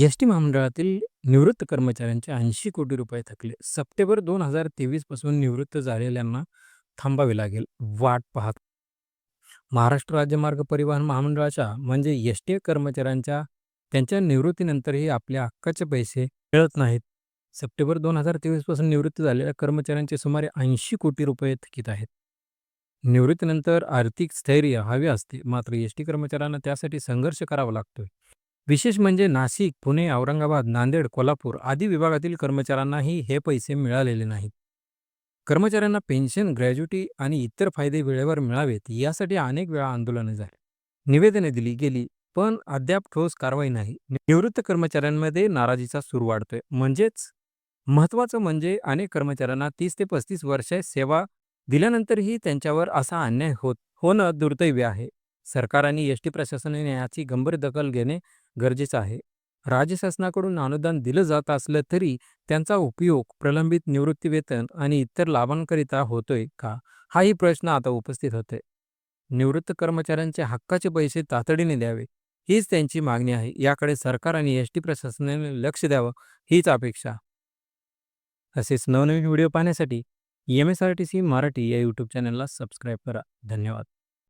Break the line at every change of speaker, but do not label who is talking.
S T महामंडळातील निवृत्त कर्मचाऱ्यांचे 80 कोटी रुपये थकले. सप्टेंबर 2023 पासून निवृत्त झालेल्यांना थांबावे लागेल वाट पाहत. महाराष्ट्र राज्य मार्ग परिवहन महामंडळाच्या म्हणजे एस टी कर्मचाऱ्यांच्या त्यांच्या निवृत्तीनंतरही आपल्या हक्काचे पैसे मिळत नाहीत. सप्टेंबर 2023 पासून निवृत्त झालेल्या कर्मचाऱ्यांचे सुमारे 80 कोटी रुपये थकीत आहेत. निवृत्तीनंतर आर्थिक स्थैर्य हवे असते, मात्र एस टी कर्मचाऱ्यांना त्यासाठी संघर्ष करावा लागतोय. विशेष म्हणजे नाशिक, पुणे, औरंगाबाद, नांदेड, कोल्हापूर आदी विभागातील कर्मचाऱ्यांनाही हे पैसे मिळालेले नाहीत. कर्मचाऱ्यांना पेन्शन, ग्रॅज्युटी आणि इतर फायदे वेळेवर मिळावेत यासाठी अनेक वेळा आंदोलने झाली. निवेदने दिली गेली, पण अद्याप ठोस कारवाई नाही. निवृत्त कर्मचाऱ्यांमध्ये नाराजीचा सूर वाढतोय. म्हणजेच महत्त्वाचं म्हणजे अनेक कर्मचाऱ्यांना तीस ते 35 वर्षे सेवा दिल्यानंतरही त्यांच्यावर असा अन्याय होत होणं दुर्दैवी आहे. सरकार आणि एस टी प्रशासनाने याची गंभीर दखल घेणे गरजेचं आहे. राज्य शासनाकडून अनुदान दिलं जात असलं तरी त्यांचा उपयोग प्रलंबित निवृत्तीवेतन आणि इतर लाभांकरिता होतोय का, हाही प्रश्न आता उपस्थित होतोय. निवृत्त कर्मचाऱ्यांचे हक्काचे पैसे तातडीने द्यावे, हीच त्यांची मागणी आहे. याकडे सरकार आणि एस टी प्रशासनाने लक्ष द्यावं, हीच अपेक्षा. असेच नवनवीन व्हिडिओ पाहण्यासाठी M S R T C Marathi या यूट्यूब चॅनलला सबस्क्राईब करा. धन्यवाद.